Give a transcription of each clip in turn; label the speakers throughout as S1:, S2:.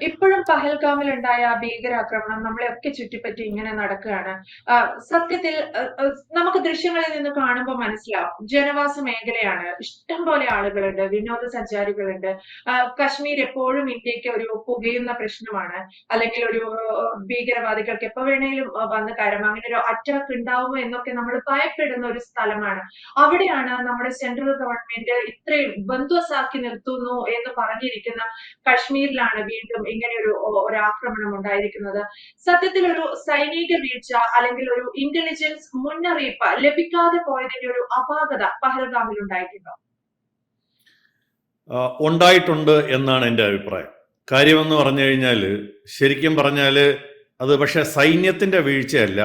S1: ഇപ്പോഴും പഹൽഗാമിലുണ്ടായ ഭീകരാക്രമണം നമ്മളെയൊക്കെ ചുറ്റിപ്പറ്റി ഇങ്ങനെ നടക്കുകയാണ്. സത്യത്തിൽ നമുക്ക് ദൃശ്യങ്ങളിൽ നിന്ന് കാണുമ്പോൾ മനസ്സിലാവും. ജനവാസ മേഖലയാണ്. ഇഷ്ടംപോലെ ആളുകളുണ്ട്. വിനോദസഞ്ചാരികളുണ്ട്. കശ്മീർ എപ്പോഴും ഇന്ത്യയ്ക്ക് ഒരു പുകയുന്ന പ്രശ്നമാണ്. അല്ലെങ്കിൽ ഒരു ഭീകരവാദികൾക്ക് എപ്പോ വേണേലും വന്ന് കയറാം. അങ്ങനെ ഒരു അറ്റാക്ക് ഉണ്ടാവുമോ എന്നൊക്കെ നമ്മൾ ഭയപ്പെടുന്ന ഒരു സ്ഥലമാണ്. അവിടെയാണ് നമ്മുടെ സെൻട്രൽ ഗവൺമെന്റ് ഇത്രയും ബന്ധുവസാക്കി നിർത്തുന്നു എന്ന് പറഞ്ഞിരിക്കുന്ന കശ്മീരിലാണ് വീണ്ടും ഇങ്ങനെയൊരു ഒരു ആക്രമണം ഉണ്ടായിരിക്കുന്നത്. സത്യത്തിൽ ഒരു സൈനിക വീഴ്ച അല്ലെങ്കിൽ ഒരു ഇന്റലിജൻസ് മുന്നറിയിപ്പ് ലഭിക്കാതെ പോയതിന്റെ ഒരു അപാകത പഹൽഗാമിൽ ഉണ്ടായിട്ടുണ്ടോ?
S2: ഉണ്ടായിട്ടുണ്ട് എന്നാണ് എന്റെ അഭിപ്രായം. കാര്യമെന്ന് പറഞ്ഞു കഴിഞ്ഞാൽ ശരിക്കും പറഞ്ഞാൽ അത് പക്ഷേ സൈന്യത്തിന്റെ വീഴ്ചയല്ല.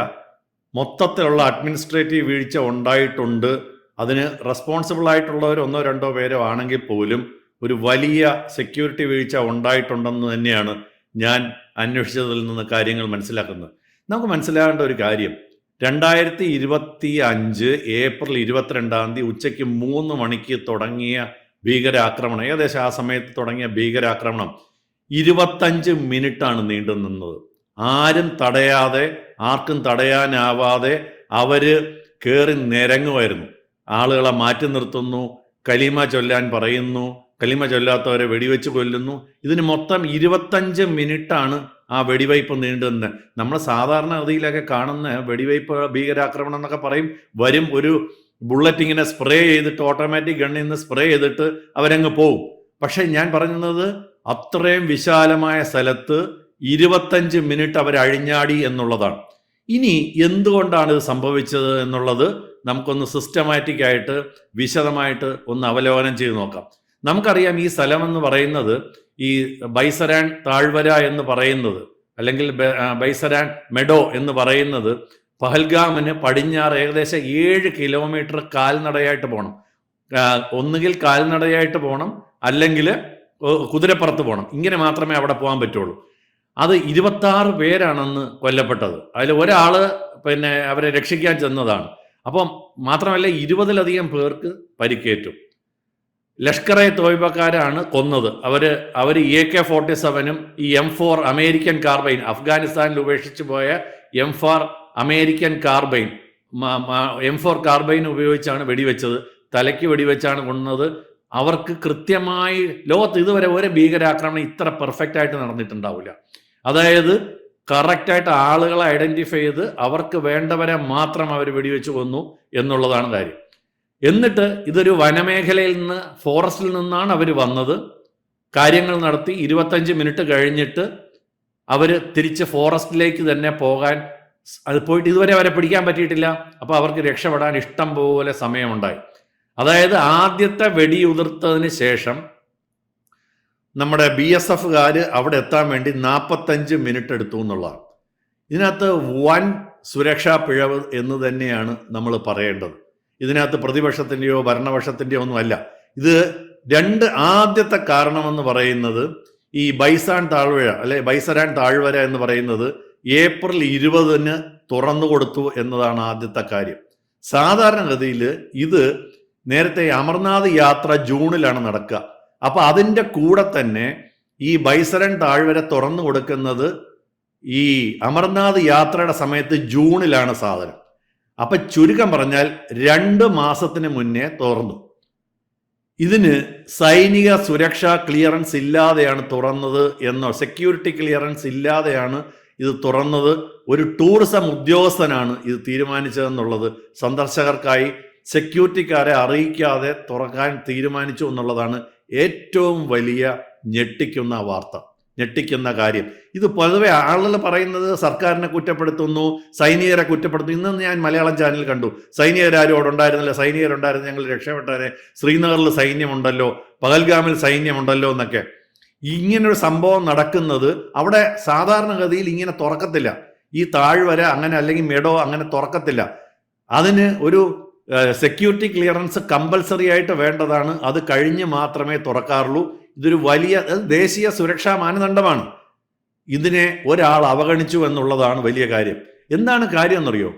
S2: മൊത്തത്തിലുള്ള അഡ്മിനിസ്ട്രേറ്റീവ് വീഴ്ച ഉണ്ടായിട്ടുണ്ട്. അതിന് റെസ്പോൺസിബിൾ ആയിട്ടുള്ളവർ ഒന്നോ രണ്ടോ പേരോ ആണെങ്കിൽ പോലും ഒരു വലിയ സെക്യൂരിറ്റി വീഴ്ച ഉണ്ടായിട്ടുണ്ടെന്ന് തന്നെയാണ് ഞാൻ അന്വേഷിച്ചതിൽ നിന്ന് കാര്യങ്ങൾ മനസ്സിലാക്കുന്നത്. നമുക്ക് മനസ്സിലാകേണ്ട ഒരു കാര്യം 2025 ഏപ്രിൽ 22-ാം തീയതി ഉച്ചയ്ക്ക് മൂന്ന് മണിക്ക് തുടങ്ങിയ ഭീകരാക്രമണം ഏകദേശം ആ സമയത്ത് തുടങ്ങിയ ഭീകരാക്രമണം 25 മിനിറ്റാണ് നീണ്ടു നിന്നത്. ആരും തടയാതെ ആർക്കും തടയാനാവാതെ അവർ കയറി നിരങ്ങുമായിരുന്നു. ആളുകളെ മാറ്റി നിർത്തുന്നു. കലീമ ചൊല്ലാൻ പറയുന്നു. കലിമ ചൊല്ലാത്തവരെ വെടിവെച്ച് കൊല്ലുന്നു. ഇതിന് മൊത്തം 25 മിനിറ്റാണ് ആ വെടിവയ്പ് നീണ്ടുന്നത് നമ്മൾ നമ്മൾ സാധാരണഗതിയിലൊക്കെ കാണുന്ന വെടിവയ്പ് ഭീകരാക്രമണം എന്നൊക്കെ പറയും വരും ഒരു ബുള്ളറ്റ് ഇങ്ങനെ സ്പ്രേ ചെയ്തിട്ട് ഓട്ടോമാറ്റിക് ഗണ്ണിൽ നിന്ന് സ്പ്രേ ചെയ്തിട്ട് അവരങ്ങ് പോവും. പക്ഷെ ഞാൻ പറയുന്നത് അത്രയും വിശാലമായ സ്ഥലത്ത് 25 മിനിറ്റ് അവർ അഴിഞ്ഞാടി എന്നുള്ളതാണ്. ഇനി എന്തുകൊണ്ടാണ് ഇത് സംഭവിച്ചത് എന്നുള്ളത് നമുക്കൊന്ന് സിസ്റ്റമാറ്റിക് ആയിട്ട് വിശദമായിട്ട് ഒന്ന് അവലോകനം ചെയ്ത് നോക്കാം. നമുക്കറിയാം ഈ സ്ഥലം എന്ന് പറയുന്നത് ഈ ബൈസരാൻ താഴ്വര എന്ന് പറയുന്നത് അല്ലെങ്കിൽ ബൈസരാൻ മെഡോ എന്ന് പറയുന്നത് പഹൽഗാമിന് പടിഞ്ഞാറ് ഏകദേശം ഏഴ് കിലോമീറ്റർ കാൽനടയായിട്ട് പോകണം ഒന്നുകിൽ കാൽനടയായിട്ട് പോകണം അല്ലെങ്കിൽ കുതിരപ്പുറത്ത് പോകണം ഇങ്ങനെ മാത്രമേ അവിടെ പോകാൻ പറ്റുള്ളൂ. അത് 26 പേരാണെന്ന് കൊല്ലപ്പെട്ടത്. അതിൽ ഒരാൾ പിന്നെ അവരെ രക്ഷിക്കാൻ ചെന്നതാണ്. അപ്പം മാത്രമല്ല 20ലധികം പേർക്ക് പരിക്കേറ്റു. ലഷ്കർ എ തോയ്ബക്കാരാണ് കൊന്നത്. അവർ അവർ എ കെ ഫോർട്ടി സെവനും ഈ എം ഫോർ അമേരിക്കൻ കാർബൈൻ അഫ്ഗാനിസ്ഥാനിൽ ഉപേക്ഷിച്ച് പോയ M four American carbine M four carbine ഉപയോഗിച്ചാണ് വെടിവെച്ചത്. തലയ്ക്ക് വെടിവെച്ചാണ് കൊന്നത്. അവർക്ക് കൃത്യമായി ലോകത്ത് ഇതുവരെ ഒരു ഭീകരാക്രമണം ഇത്ര പെർഫെക്റ്റ് ആയിട്ട് നടന്നിട്ടുണ്ടാവില്ല. അതായത് കറക്റ്റായിട്ട് ആളുകളെ ഐഡന്റിഫൈ ചെയ്ത് അവർക്ക് വേണ്ടവരെ മാത്രം അവർ വെടിവെച്ച് കൊന്നു എന്നുള്ളതാണ് കാര്യം. എന്നിട്ട് ഇതൊരു വനമേഖലയിൽ നിന്ന് ഫോറസ്റ്റിൽ നിന്നാണ് അവർ വന്നത്. കാര്യങ്ങൾ നടത്തി 25 മിനിറ്റ് കഴിഞ്ഞിട്ട് അവർ തിരിച്ച് ഫോറസ്റ്റിലേക്ക് തന്നെ പോകാൻ അത് പോയിട്ട് ഇതുവരെ അവരെ പിടിക്കാൻ പറ്റിയിട്ടില്ല. അപ്പോൾ അവർക്ക് രക്ഷപ്പെടാൻ ഇഷ്ടം പോലെ സമയമുണ്ടായി. അതായത് ആദ്യത്തെ വെടിയുതിർത്തതിന് ശേഷം നമ്മുടെ ബി എസ് എഫുകാർ അവിടെ എത്താൻ വേണ്ടി 45 മിനിറ്റ് എടുത്തു എന്നുള്ളതാണ്. ഇതിനകത്ത് വൻ സുരക്ഷാ പിഴവ് എന്ന് തന്നെയാണ് നമ്മൾ പറയേണ്ടത്. ഇതിനകത്ത് പ്രതിപക്ഷത്തിന്റെയോ ഭരണപക്ഷത്തിന്റെയോ ഒന്നുമല്ല. ഇത് രണ്ട് ആദ്യത്തെ കാരണമെന്ന് പറയുന്നത് ഈ ബൈസാൻ താഴ്വര അല്ലെ ബൈസരാൻ താഴ്വര എന്ന് പറയുന്നത് ഏപ്രിൽ 20-ന് തുറന്നു കൊടുത്തു എന്നതാണ് ആദ്യത്തെ കാര്യം. സാധാരണഗതിയിൽ ഇത് നേരത്തെ അമർനാഥ് യാത്ര ജൂണിലാണ് നടക്കുക. അപ്പോൾ അതിന്റെ കൂടെ തന്നെ ഈ ബൈസരൻ താഴ്വര തുറന്നു കൊടുക്കുന്നത് ഈ അമർനാഥ് യാത്രയുടെ സമയത്ത് ജൂണിലാണ് സാധനം. അപ്പൊ ചുരുക്കം പറഞ്ഞാൽ രണ്ട് മാസത്തിന് മുന്നേ തുറന്നു. ഇതിന് സൈനിക സുരക്ഷാ ക്ലിയറൻസ് ഇല്ലാതെയാണ് തുറന്നത് എന്നോ സെക്യൂരിറ്റി ക്ലിയറൻസ് ഇല്ലാതെയാണ് ഇത് തുറന്നത്. ഒരു ടൂറിസം ഉദ്യോഗസ്ഥനാണ് ഇത് തീരുമാനിച്ചതെന്നുള്ളത് സന്ദർശകർക്കായി സെക്യൂരിറ്റിക്കാരെ അറിയിക്കാതെ തുറക്കാൻ തീരുമാനിച്ചു എന്നുള്ളതാണ് ഏറ്റവും വലിയ ഞെട്ടിക്കുന്ന വാർത്ത. ഞെട്ടിക്കുന്ന കാര്യം. ഇത് പൊതുവെ ആളുകൾ പറയുന്നത് സർക്കാരിനെ കുറ്റപ്പെടുത്തുന്നു, സൈനികരെ കുറ്റപ്പെടുത്തുന്നു. ഇന്ന് ഞാൻ മലയാളം ചാനൽ കണ്ടു. സൈനികരാരും അവിടെ ഉണ്ടായിരുന്നില്ല. സൈനികരുണ്ടായിരുന്നു ഞങ്ങൾ രക്ഷപ്പെട്ടവരെ ശ്രീനഗറിൽ സൈന്യമുണ്ടല്ലോ, പകൽഗാമിൽ സൈന്യമുണ്ടല്ലോ എന്നൊക്കെ. ഇങ്ങനൊരു സംഭവം നടക്കുന്നത് അവിടെ സാധാരണഗതിയിൽ ഇങ്ങനെ തുറക്കത്തില്ല. ഈ താഴ്വര അങ്ങനെ അല്ലെങ്കിൽ മെഡോ അങ്ങനെ തുറക്കത്തില്ല. അതിന് ഒരു സെക്യൂരിറ്റി ക്ലിയറൻസ് കമ്പൽസറി ആയിട്ട് വേണ്ടതാണ്. അത് കഴിഞ്ഞ് മാത്രമേ തുറക്കാറുള്ളൂ. ഇതൊരു വലിയ ദേശീയ സുരക്ഷാ മാനദണ്ഡമാണ്. ഇതിനെ ഒരാൾ അവഗണിച്ചു എന്നുള്ളതാണ് വലിയ കാര്യം. എന്താണ് കാര്യം എന്നറിയോ?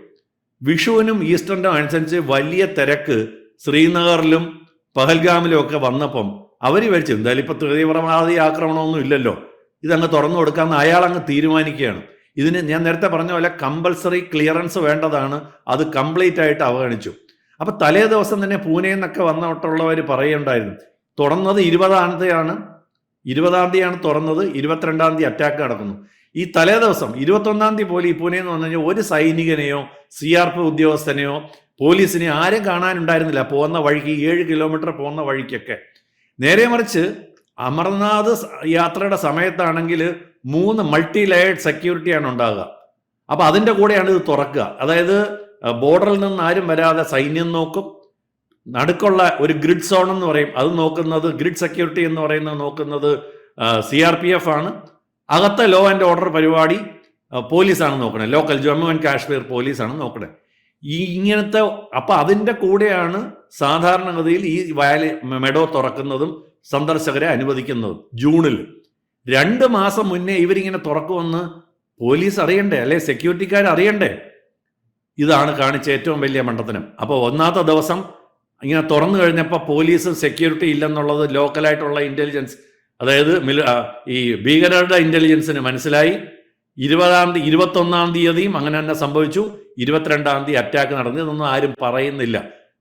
S2: വിഷുവിനും ഈസ്റ്ററിനും അനുസരിച്ച് വലിയ തിരക്ക് ശ്രീനഗറിലും പഹൽഗാമിലും ഒക്കെ വന്നപ്പം അവർ വിചാരിച്ചു എന്തായാലും ഇപ്പം തീവ്രവാദി ആക്രമണമൊന്നും ഇല്ലല്ലോ. ഇതങ്ങ് തുറന്നു കൊടുക്കാമെന്ന് അയാൾ അങ്ങ് തീരുമാനിക്കുകയാണ് ഇതിന് ഞാൻ നേരത്തെ പറഞ്ഞ പോലെ കമ്പൽസറി ക്ലിയറൻസ് വേണ്ടതാണ് അത് കംപ്ലീറ്റ് ആയിട്ട് അവഗണിച്ചു അപ്പം തലേ ദിവസം തന്നെ പൂനെ നിന്നൊക്കെ വന്നോട്ടുള്ളവർ പറയുണ്ടായിരുന്നു തുറന്നത് ഇരുപതാം തീയതിയാണ്. ഇരുപതാം തീയതിയാണ് തുറന്നത്. ഇരുപത്തിരണ്ടാം തീയതി അറ്റാക്ക് നടക്കുന്നു. ഈ തലേ ദിവസം ഇരുപത്തൊന്നാം തീയതി പോലും ഈ എന്ന് പറഞ്ഞു കഴിഞ്ഞാൽ ഒരു സൈനികനെയോ സി ആർ പി ഉദ്യോഗസ്ഥനെയോ പോലീസിനെ ആരും കാണാനുണ്ടായിരുന്നില്ല. പോകുന്ന വഴിക്ക് ഏഴ് കിലോമീറ്റർ പോകുന്ന വഴിക്കൊക്കെ. നേരെ മറിച്ച് അമർനാഥ് യാത്രയുടെ സമയത്താണെങ്കിൽ മൂന്ന് മൾട്ടി ലെയർഡ് സെക്യൂരിറ്റിയാണ് ഉണ്ടാകുക അപ്പൊ അതിന്റെ കൂടെയാണ് ഇത് തുറക്കുക. അതായത് ബോർഡറിൽ നിന്ന് ആരും വരാതെ സൈന്യം നോക്കും. നടുക്കുള്ള ഒരു ഗ്രിഡ് സോൺ എന്ന് പറയും. അത് നോക്കുന്നത് ഗ്രിഡ് സെക്യൂരിറ്റി എന്ന് പറയുന്നത് നോക്കുന്നത് സി ആർ പി എഫ് ആണ്. അകത്തെ ലോ ആൻഡ് ഓർഡർ പരിപാടി പോലീസാണ് നോക്കണേ ലോക്കൽ ജമ്മു ആൻഡ് കാശ്മീർ പോലീസാണ് നോക്കണേ ഈ ഇങ്ങനത്തെ അപ്പൊ അതിന്റെ കൂടെയാണ് സാധാരണഗതിയിൽ ഈ വയൽ മെഡോ തുറക്കുന്നതും സന്ദർശകരെ അനുവദിക്കുന്നതും ജൂണിൽ. രണ്ട് മാസം മുന്നേ ഇവരിങ്ങനെ തുറക്കുമെന്ന് പോലീസ് അറിയണ്ടേ? അല്ലെ സെക്യൂരിറ്റിക്കാർ അറിയണ്ടേ ഇതാണ് കാണിച്ച ഏറ്റവും വലിയ മണ്ടത്തനം. അപ്പോൾ ഒന്നാമത്തെ ദിവസം ഇങ്ങനെ തുറന്നു കഴിഞ്ഞപ്പോൾ പോലീസും സെക്യൂരിറ്റി ഇല്ലെന്നുള്ളത് ലോക്കലായിട്ടുള്ള ഇന്റലിജൻസ് അതായത് ഈ ഭീകരരുടെ ഇന്റലിജൻസിന് മനസ്സിലായി. ഇരുപതാം തീയതി ഇരുപത്തൊന്നാം തീയതിയും അങ്ങനെ തന്നെ സംഭവിച്ചു. ഇരുപത്തിരണ്ടാം തീയതി അറ്റാക്ക് നടന്നു. ഇതൊന്നും ആരും പറയുന്നില്ല.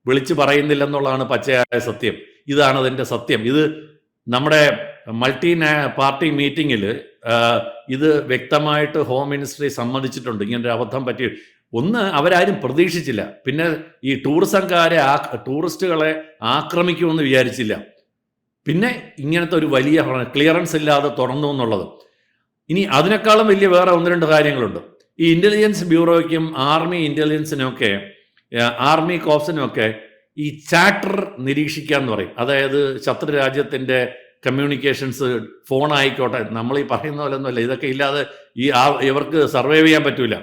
S2: വിളിച്ചു പറയുന്നില്ല എന്നുള്ളതാണ് പച്ചയായ സത്യം. ഇതാണ് അതിന്റെ സത്യം. ഇത് നമ്മുടെ മൾട്ടി പാർട്ടി മീറ്റിങ്ങിൽ ഇത് വ്യക്തമായിട്ട് ഹോം മിനിസ്ട്രി സമ്മതിച്ചിട്ടുണ്ട്. ഇങ്ങനൊരു അബദ്ധം പറ്റി ഒന്ന് അവരാരും പ്രതീക്ഷിച്ചില്ല. പിന്നെ ഈ ടൂറിസംകാരെ ആ ടൂറിസ്റ്റുകളെ ആക്രമിക്കുമെന്ന് വിചാരിച്ചില്ല. പിന്നെ ഇങ്ങനത്തെ ഒരു വലിയ ക്ലിയറൻസ് ഇല്ലാതെ തുറന്നു എന്നുള്ളത്. ഇനി അതിനേക്കാളും വലിയ വേറെ ഒന്ന് രണ്ട് കാര്യങ്ങളുണ്ട്. ഈ ഇന്റലിജൻസ് ബ്യൂറോയ്ക്കും ആർമി ഇന്റലിജൻസിനൊക്കെ ആർമി കോപ്സിനുമൊക്കെ ഈ ചാറ്റർ നിരീക്ഷിക്കുക എന്ന് പറയും. അതായത് ശത്രു രാജ്യത്തിന്റെ കമ്മ്യൂണിക്കേഷൻസ് ഫോൺ ആയിക്കോട്ടെ. നമ്മൾ ഈ പറയുന്ന പോലെ ഒന്നുമല്ല ഇതൊക്കെ ഇല്ലാതെ ഈ ഇവർക്ക് സർവൈവ് ചെയ്യാൻ പറ്റൂല.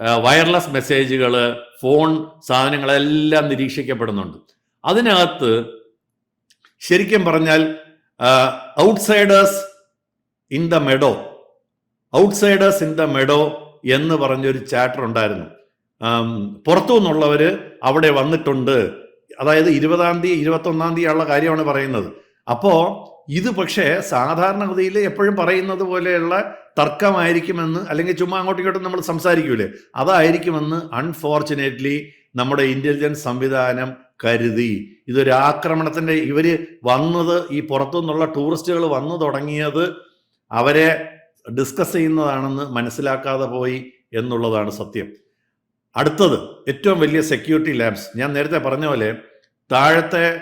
S2: വയർലെസ് മെസ്സേജുകൾ ഫോൺ സാധനങ്ങളെല്ലാം നിരീക്ഷിക്കപ്പെടുന്നുണ്ട്. അതിനകത്ത് ശരിക്കും പറഞ്ഞാൽ outsiders in the meadow outsiders in the meadow എന്ന് പറഞ്ഞൊരു ചാപ്റ്റർ ഉണ്ടായിരുന്നു. പുറത്തു നിന്നുള്ളവർ അവിടെ വന്നിട്ടുണ്ട്. അതായത് ഇരുപതാം തീയതി ഇരുപത്തൊന്നാം തീയതി ഉള്ള കാര്യമാണ് പറയുന്നത്. അപ്പോ ഇത് പക്ഷേ സാധാരണഗതിയിൽ എപ്പോഴും പറയുന്നത് പോലെയുള്ള തർക്കമായിരിക്കുമെന്ന് അല്ലെങ്കിൽ ചുമ്മാ അങ്ങോട്ടും ഇങ്ങോട്ടും നമ്മൾ സംസാരിക്കൂലേ? അതായിരിക്കുമെന്ന് അൺഫോർച്ചുനേറ്റ്ലി നമ്മുടെ ഇന്റലിജൻസ് സംവിധാനം കരുതി. ഇതൊരു ആക്രമണത്തിന്റെ ഇവർ വന്നത് ഈ പുറത്തുനിന്നുള്ള ടൂറിസ്റ്റുകൾ വന്നു തുടങ്ങിയത് അവരെ ഡിസ്കസ് ചെയ്യുന്നതാണെന്ന് മനസ്സിലാക്കാതെ പോയി എന്നുള്ളതാണ് സത്യം. അടുത്തത് ഏറ്റവും വലിയ സെക്യൂരിറ്റി ലാബ്സ് ഞാൻ നേരത്തെ പറഞ്ഞ പോലെ താഴത്തെ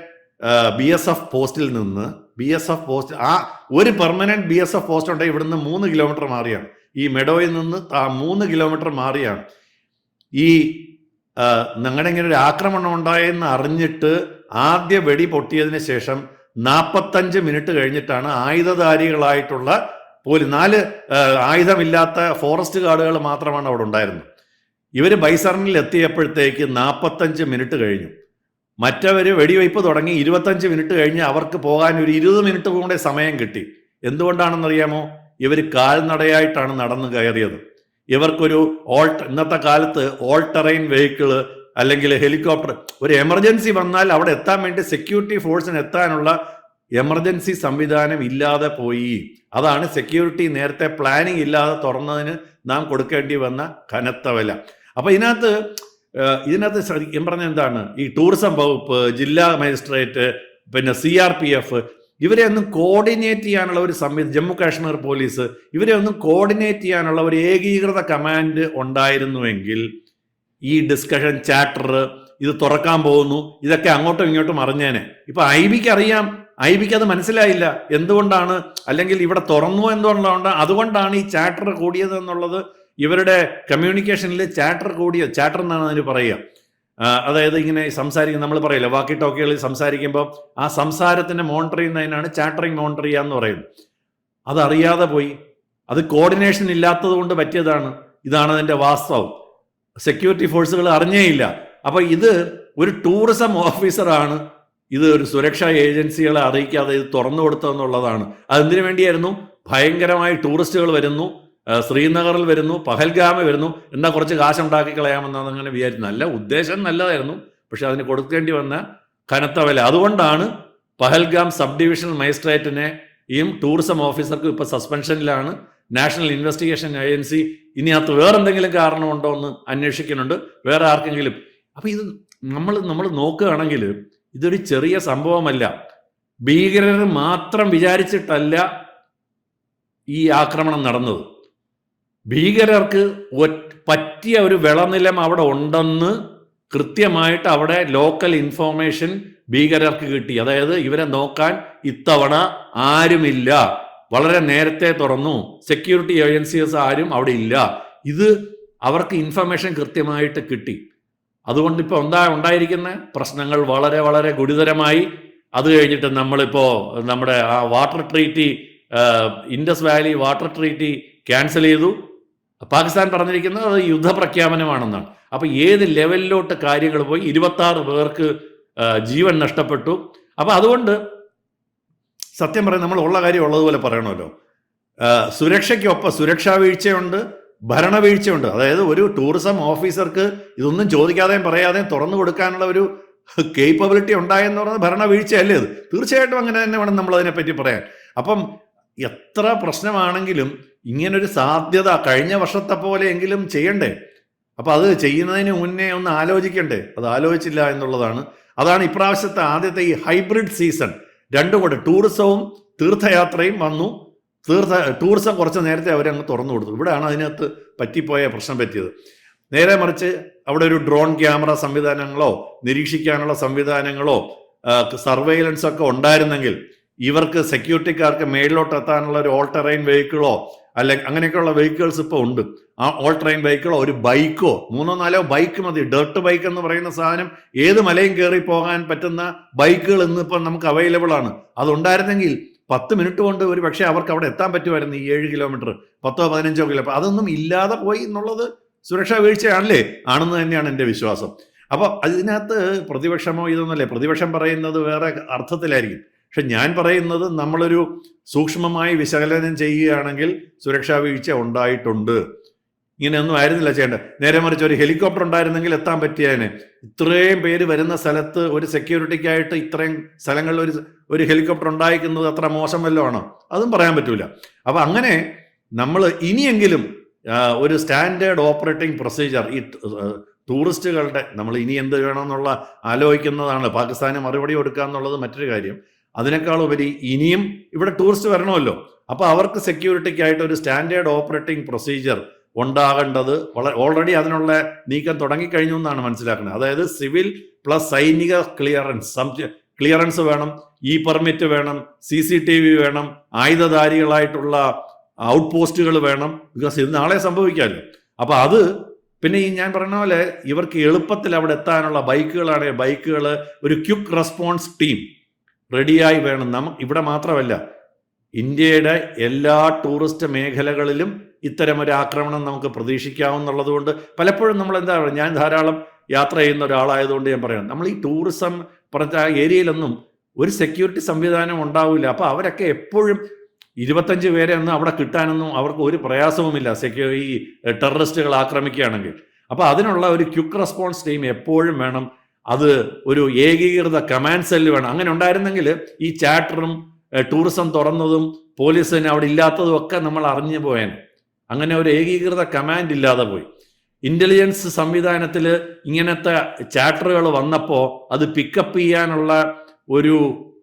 S2: ബി എസ് എഫ് പോസ്റ്റിൽ നിന്ന് ബി എസ് എഫ് പോസ്റ്റ് ആ ഒരു permanent B S F post ഉണ്ടെങ്കിൽ ഇവിടുന്ന് മൂന്ന് കിലോമീറ്റർ മാറിയാണ്. ഈ മെഡോയിൽ നിന്ന് ആ മൂന്ന് കിലോമീറ്റർ മാറിയാണ്. ഈ ഞങ്ങളുടെ ഇങ്ങനെ ഒരു ആക്രമണം ഉണ്ടായെന്ന് അറിഞ്ഞിട്ട് ആദ്യ വെടി പൊട്ടിയതിന് ശേഷം നാൽപ്പത്തഞ്ച് മിനിറ്റ് കഴിഞ്ഞിട്ടാണ് ആയുധധാരികളായിട്ടുള്ള പോലും നാല് ആയുധമില്ലാത്ത ഫോറസ്റ്റ് ഗാർഡുകൾ മാത്രമാണ് അവിടെ ഉണ്ടായിരുന്നത്. ഇവർ ബൈസറിനിൽ എത്തിയപ്പോഴത്തേക്ക് നാൽപ്പത്തഞ്ച് മിനിറ്റ് കഴിഞ്ഞു. മറ്റവർ വെടിവയ്പ് തുടങ്ങി ഇരുപത്തഞ്ച് മിനിറ്റ് കഴിഞ്ഞ് അവർക്ക് പോകാൻ ഒരു ഇരുപത് മിനിറ്റ് കൂടെ സമയം കിട്ടി. എന്തുകൊണ്ടാണെന്നറിയാമോ? ഇവർ കാൽനടയായിട്ടാണ് നടന്നു കയറിയത്. ഇവർക്കൊരു ഓൾ ഇന്നത്തെ കാലത്ത് ഓൾ ടെറൈൻ വെഹിക്കിൾ അല്ലെങ്കിൽ ഹെലികോപ്റ്റർ ഒരു എമർജൻസി വന്നാൽ അവിടെ എത്താൻ വേണ്ടി സെക്യൂരിറ്റി ഫോഴ്സിന് എത്താനുള്ള എമർജൻസി സംവിധാനം ഇല്ലാതെ പോയി. അതാണ് സെക്യൂരിറ്റി നേരത്തെ പ്ലാനിങ് ഇല്ലാതെ തുറന്നതിന് നാം കൊടുക്കേണ്ടി വന്ന കനത്ത വില. അപ്പൊ ഇതിനകത്ത് ഇതിനകത്ത് ശരിക്കും പറഞ്ഞ എന്താണ്? ഈ ടൂറിസം വകുപ്പ് ജില്ലാ മജിസ്ട്രേറ്റ് പിന്നെ സി ആർ പി എഫ് ഇവരെ ഒന്നും കോർഡിനേറ്റ് ചെയ്യാനുള്ള ഒരു സംവിധ ജമ്മു കാശ്മീർ പോലീസ് ഇവരെ ഒന്നും കോർഡിനേറ്റ് ചെയ്യാനുള്ള ഒരു ഏകീകൃത കമാൻഡ് ഉണ്ടായിരുന്നുവെങ്കിൽ ഈ ഡിസ്കഷൻ ചാപ്റ്റർ ഇത് തുറക്കാൻ പോകുന്നു. ഇതൊക്കെ അങ്ങോട്ടും ഇങ്ങോട്ടും അറിഞ്ഞേനെ. ഇപ്പൊ ഐ ബിക്ക് അറിയാം. ഐ ബിക്ക് അത് മനസ്സിലായില്ല. എന്തുകൊണ്ടാണ്? അല്ലെങ്കിൽ ഇവിടെ തുറന്നു എന്തുകൊണ്ടാണ് അതുകൊണ്ടാണ് ഈ ചാപ്റ്റർ കൂടിയത് എന്നുള്ളത് ഇവരുടെ കമ്മ്യൂണിക്കേഷനിൽ ചാറ്റർ കൂടിയോ ചാറ്റർ എന്നാണ് അതിന് പറയുക. അതായത് ഇങ്ങനെ സംസാരിക്കും നമ്മൾ പറയില്ല വാക്കി ടോക്കികളിൽ സംസാരിക്കുമ്പോൾ ആ സംസാരത്തിനെ മോണിറ്റർ ചെയ്യുന്നതിനാണ് ചാറ്ററിങ് മോണിറ്റർ ചെയ്യുക എന്ന് പറയുന്നത്. അതറിയാതെ പോയി. അത് കോർഡിനേഷൻ ഇല്ലാത്തത് കൊണ്ട് പറ്റിയതാണ്. ഇതാണ് അതിന്റെ വാസ്തവം. സെക്യൂരിറ്റി ഫോഴ്സുകൾ അറിഞ്ഞേയില്ല. അപ്പൊ ഇത് ഒരു ടൂറിസം ഓഫീസറാണ് ഇത് ഒരു സുരക്ഷാ ഏജൻസികളെ അറിയിക്കാതെ ഇത് തുറന്നു കൊടുത്തതെന്നുള്ളതാണ്. അതെന്തിനു വേണ്ടിയായിരുന്നു? ഭയങ്കരമായി ടൂറിസ്റ്റുകൾ വരുന്നു. ശ്രീനഗറിൽ വരുന്നു പഹൽഗാമ വരുന്നു. എന്നാൽ കുറച്ച് കാശുണ്ടാക്കി കളയാമെന്നാണ് അങ്ങനെ വിചാരിച്ചു നല്ല ഉദ്ദേശം നല്ലതായിരുന്നു. പക്ഷെ അതിന് കൊടുക്കേണ്ടി വന്ന കനത്ത വില. അതുകൊണ്ടാണ് പഹൽഗാം സബ് ഡിവിഷണൽ മജിസ്ട്രേറ്റിനെ ഈ ടൂറിസം ഓഫീസർക്കും ഇപ്പൊ സസ്പെൻഷനിലാണ്. നാഷണൽ ഇൻവെസ്റ്റിഗേഷൻ ഏജൻസി ഇനി അകത്ത് വേറെ എന്തെങ്കിലും കാരണമുണ്ടോ എന്ന് അന്വേഷിക്കുന്നുണ്ട്. വേറെ ആർക്കെങ്കിലും. അപ്പൊ ഇത് നമ്മൾ നമ്മൾ നോക്കുകയാണെങ്കിൽ ഇതൊരു ചെറിയ സംഭവമല്ല. ഭീകരർ മാത്രം വിചാരിച്ചിട്ടല്ല ഈ ആക്രമണം നടന്നത്. ഭീകരർക്ക് പറ്റിയ ഒരു വിളനിലം അവിടെ ഉണ്ടെന്ന് കൃത്യമായിട്ട് അവിടെ ലോക്കൽ ഇൻഫോർമേഷൻ ഭീകരർക്ക് കിട്ടി. അതായത് ഇവരെ നോക്കാൻ ഇത്തവണ ആരുമില്ല. വളരെ നേരത്തെ തുറന്നു. സെക്യൂരിറ്റി ഏജൻസീസ് ആരും അവിടെ ഇല്ല. ഇത് അവർക്ക് ഇൻഫർമേഷൻ കൃത്യമായിട്ട് കിട്ടി. അതുകൊണ്ട് ഇപ്പോൾ എന്താ ഉണ്ടായിരിക്കുന്ന? പ്രശ്നങ്ങൾ വളരെ വളരെ ഗുരുതരമായി. അത് കഴിഞ്ഞിട്ട് നമ്മളിപ്പോൾ നമ്മുടെ ആ water treaty Indus valley water treaty cancel ചെയ്തു. പാകിസ്ഥാൻ പറഞ്ഞിരിക്കുന്നത് അത് യുദ്ധപ്രഖ്യാപനമാണെന്നാണ്. അപ്പോൾ ഏത് ലെവലിലോട്ട് കാര്യങ്ങൾ പോയി ഇരുപത്താറ് പേർക്ക് ജീവൻ നഷ്ടപ്പെട്ടു. അപ്പോൾ അതുകൊണ്ട് സത്യം പറയാം നമ്മൾ ഉള്ള കാര്യം ഉള്ളതുപോലെ പറയണമല്ലോ. സുരക്ഷയ്ക്കൊപ്പം സുരക്ഷാ വീഴ്ചയുണ്ട് ഭരണവീഴ്ചയുണ്ട് അതായത് ഒരു ടൂറിസം ഓഫീസർക്ക് ഇതൊന്നും ചോദിക്കാതെയും പറയാതെയും തുറന്നു കൊടുക്കാനുള്ള ഒരു കേപ്പബിലിറ്റി ഉണ്ടായെന്ന് പറയുന്നത് ഭരണവീഴ്ചയല്ലേ അത് തീർച്ചയായിട്ടും അങ്ങനെ തന്നെ വേണം നമ്മൾ അതിനെപ്പറ്റി പറയാൻ. അപ്പം എത്ര പ്രശ്നമാണെങ്കിലും ഇങ്ങനൊരു സാധ്യത കഴിഞ്ഞ വർഷത്തെ പോലെയെങ്കിലും ചെയ്യണ്ടേ? അപ്പൊ അത് ചെയ്യുന്നതിന് മുന്നേ ഒന്ന് ആലോചിക്കണ്ടേ? അത് ആലോചിച്ചില്ല എന്നുള്ളതാണ്. അതാണ് ഇപ്രാവശ്യത്തെ ആദ്യത്തെ ഈ ഹൈബ്രിഡ് സീസൺ. രണ്ടും കൂടെ ടൂറിസവും തീർത്ഥയാത്രയും വന്നു. തീർത്ഥ ടൂറിസം കുറച്ച് നേരത്തെ അവരങ്ങ് തുറന്നു കൊടുത്തു. ഇവിടെയാണ് അതിനകത്ത് പറ്റിപ്പോയ പ്രശ്നം പറ്റിയത്. നേരെ മറിച്ച് അവിടെ ഒരു ഡ്രോൺ ക്യാമറ സംവിധാനങ്ങളോ നിരീക്ഷിക്കാനുള്ള സംവിധാനങ്ങളോ സർവൈലൻസ് ഒക്കെ ഉണ്ടായിരുന്നെങ്കിൽ ഇവർക്ക് സെക്യൂരിറ്റിക്കാർക്ക് മേളിലോട്ട് എത്താനുള്ള ഒരു ഓൾ ടെറൈൻ വെഹിക്കിളോ അല്ലെ അങ്ങനെയൊക്കെയുള്ള വെഹിക്കിൾസ് ഇപ്പോൾ ഉണ്ട്. ആ ഓൾ ട്രെയിൻ ബൈക്കുകളോ ഒരു ബൈക്കോ മൂന്നോ നാലോ ബൈക്ക് മതി. ഡേർട്ട് ബൈക്ക് എന്ന് പറയുന്ന സാധനം ഏത് മലയും കയറി പോകാൻ പറ്റുന്ന ബൈക്കുകൾ ഇന്നിപ്പം നമുക്ക് അവൈലബിൾ ആണ്. അതുണ്ടായിരുന്നെങ്കിൽ പത്ത് മിനിറ്റ് കൊണ്ട് ഒരു പക്ഷേ അവർക്ക് അവിടെ എത്താൻ പറ്റുമായിരുന്നു ഈ ഏഴ് കിലോമീറ്റർ പത്തോ പതിനഞ്ചോ കിലോ അതൊന്നും ഇല്ലാതെ പോയി എന്നുള്ളത് സുരക്ഷാ വീഴ്ചയാണല്ലേ? ആണെന്ന് തന്നെയാണ് എന്റെ വിശ്വാസം. അപ്പോൾ അതിനകത്ത് പ്രതിപക്ഷമോ ഇതൊന്നല്ലേ പ്രതിപക്ഷം പറയുന്നത് വേറെ അർത്ഥത്തിലായിരിക്കും. പക്ഷെ ഞാൻ പറയുന്നത് നമ്മളൊരു സൂക്ഷ്മമായി വിശകലനം ചെയ്യുകയാണെങ്കിൽ സുരക്ഷാ വീഴ്ച ഉണ്ടായിട്ടുണ്ട്. ഇങ്ങനെയൊന്നും ആയിരുന്നില്ല ചെയ്യേണ്ടത്. നേരെ മറിച്ച് ഒരു ഹെലികോപ്റ്റർ ഉണ്ടായിരുന്നെങ്കിൽ എത്താൻ പറ്റിയതിന് ഇത്രയും പേര് വരുന്ന സ്ഥലത്ത് ഒരു സെക്യൂരിറ്റിക്കായിട്ട് ഇത്രയും സ്ഥലങ്ങളിൽ ഒരു ഒരു ഹെലികോപ്റ്റർ ഉണ്ടായിരിക്കുന്നത് അത്ര മോശം വല്ലതും ആണോ അതും പറയാൻ പറ്റൂല. അപ്പൊ അങ്ങനെ നമ്മൾ ഇനിയെങ്കിലും ഒരു സ്റ്റാൻഡേർഡ് ഓപ്പറേറ്റിംഗ് പ്രൊസീജിയർ ഈ ടൂറിസ്റ്റുകളുടെ നമ്മൾ ഇനി എന്ത് വേണമെന്നുള്ള ആലോചിക്കുന്നതാണ്. പാകിസ്ഥാന് മറുപടി കൊടുക്കുക എന്നുള്ളത് മറ്റൊരു കാര്യം. അതിനേക്കാൾ ഉപരി ഇനിയും ഇവിടെ ടൂറിസ്റ്റ് വരണമല്ലോ. അപ്പോൾ അവർക്ക് സെക്യൂരിറ്റിക്കായിട്ട് ഒരു സ്റ്റാൻഡേർഡ് ഓപ്പറേറ്റിംഗ് പ്രൊസീജിയർ ഉണ്ടാകേണ്ടത് വളരെ ഓൾറെഡി അതിനുള്ള നീക്കം തുടങ്ങിക്കഴിഞ്ഞു എന്നാണ് മനസ്സിലാക്കുന്നത്. അതായത് സിവിൽ പ്ലസ് സൈനിക ക്ലിയറൻസ് ക്ലിയറൻസ് വേണം ഇ പെർമിറ്റ് വേണം സി സി ടി വി വേണം ആയുധധാരികളായിട്ടുള്ള ഔട്ട് പോസ്റ്റുകൾ വേണം ബിക്കോസ് ഇത് നാളെ സംഭവിക്കാമല്ലോ. അപ്പൊ അത് പിന്നെ ഈ ഞാൻ പറഞ്ഞ പോലെ ഇവർക്ക് എളുപ്പത്തിൽ അവിടെ എത്താനുള്ള ബൈക്കുകളാണെങ്കിൽ ബൈക്കുകൾ ഒരു ക്യുക്ക് റെസ്പോൺസ് ടീം റെഡിയായി വേണം. നമ്മ ഇവിടെ മാത്രമല്ല ഇന്ത്യയുടെ എല്ലാ ടൂറിസ്റ്റ് മേഖലകളിലും ഇത്തരം ഒരു ആക്രമണം നമുക്ക് പ്രതീക്ഷിക്കാവുന്നുള്ളതുകൊണ്ട് പലപ്പോഴും നമ്മൾ എന്താ പറയുക ഞാൻ ധാരാളം യാത്ര ചെയ്യുന്ന ഒരാളായതുകൊണ്ട് ഞാൻ പറയാം നമ്മൾ ഈ ടൂറിസം പറഞ്ഞ ഏരിയയിലൊന്നും ഒരു സെക്യൂരിറ്റി സംവിധാനം ഉണ്ടാവില്ല. അപ്പോൾ അവരൊക്കെ എപ്പോഴും ഇരുപത്തഞ്ച് പേരെ ഒന്നും അവിടെ കിട്ടാനൊന്നും അവർക്ക് ഒരു പ്രയാസവുമില്ല സെക്യൂ ഈ ടെററിസ്റ്റുകൾ ആക്രമിക്കുകയാണെങ്കിൽ. അപ്പോൾ അതിനുള്ള ഒരു ക്യുക്ക് റെസ്പോൺസ് ടീം എപ്പോഴും വേണം അത് ഒരു ഏകീകൃത കമാൻഡ് സെല്ല് വേണം. അങ്ങനെ ഉണ്ടായിരുന്നെങ്കിൽ ഈ ചാറ്ററും ടൂറിസം തുറന്നതും പോലീസിന് അവിടെ ഇല്ലാത്തതും ഒക്കെ നമ്മൾ അറിഞ്ഞു പോയാൻ അങ്ങനെ ഒരു ഏകീകൃത കമാൻഡ് ഇല്ലാതെ പോയി. ഇന്റലിജൻസ് സംവിധാനത്തിൽ ഇങ്ങനത്തെ ചാറ്ററുകൾ വന്നപ്പോൾ അത് പിക്കപ്പ് ചെയ്യാനുള്ള ഒരു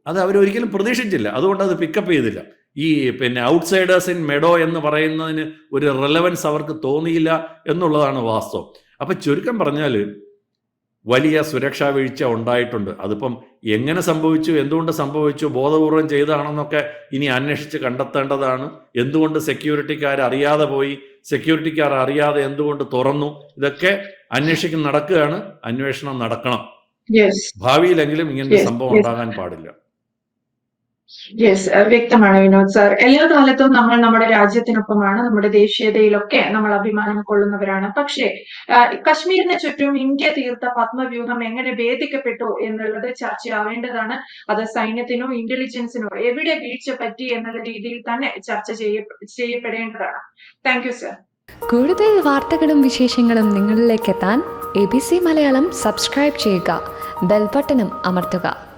S2: അത് അവരൊരിക്കലും പ്രതീക്ഷിച്ചില്ല. അതുകൊണ്ട് അത് പിക്കപ്പ് ചെയ്തില്ല. ഈ പിന്നെ ഔട്ട്സൈഡേഴ്സ് ഇൻ മെഡോ എന്ന് പറയുന്നതിന് ഒരു റെലവൻസ് അവർക്ക് തോന്നിയില്ല എന്നുള്ളതാണ് വാസ്തവം. അപ്പം ചുരുക്കം പറഞ്ഞാൽ വലിയ സുരക്ഷാ വീഴ്ച ഉണ്ടായിട്ടുണ്ട്. അതിപ്പം എങ്ങനെ സംഭവിച്ചു എന്തുകൊണ്ട് സംഭവിച്ചു ബോധപൂർവം ചെയ്താണെന്നൊക്കെ ഇനി അന്വേഷിച്ച് കണ്ടെത്തേണ്ടതാണ്. എന്തുകൊണ്ട് സെക്യൂരിറ്റിക്കാർ അറിയാതെ പോയി സെക്യൂരിറ്റിക്കാർ അറിയാതെ എന്തുകൊണ്ട് തുറന്നു ഇതൊക്കെ അന്വേഷിക്കുന്ന നടക്കുകയാണ്. അന്വേഷണം നടക്കണം. ഭാവിയിലെങ്കിലും
S1: ഇങ്ങനെ
S2: സംഭവം. ഉണ്ടാകാൻ പാടില്ല.
S1: യെസ് വ്യക്തമാണ് വിനോദ് സാർ. എല്ലാ കാലത്തും നമ്മൾ നമ്മുടെ രാജ്യത്തിനൊപ്പമാണ് നമ്മുടെ ദേശീയതയിലൊക്കെ നമ്മൾ അഭിമാനം കൊള്ളുന്നവരാണ്. പക്ഷേ കശ്മീരിന് ചുറ്റും ഇന്ത്യ തീർത്ത പത്മവ്യൂഹം എങ്ങനെ ഭേദിക്കപ്പെട്ടു എന്നുള്ളത് ചർച്ചയാവേണ്ടതാണ്. അത് സൈന്യത്തിനോ ഇന്റലിജൻസിനോ എവിടെ വീഴ്ച പറ്റി എന്നുള്ള രീതിയിൽ തന്നെ ചർച്ച ചെയ്യ ചെയ്യപ്പെടേണ്ടതാണ്. താങ്ക് യു സർ
S3: കൂടുതൽ വാർത്തകളും വിശേഷങ്ങളും നിങ്ങളിലേക്ക് എത്താൻ A B C Malayalam subscribe ചെയ്യുക. ബെൽബട്ടനും അമർത്തുക.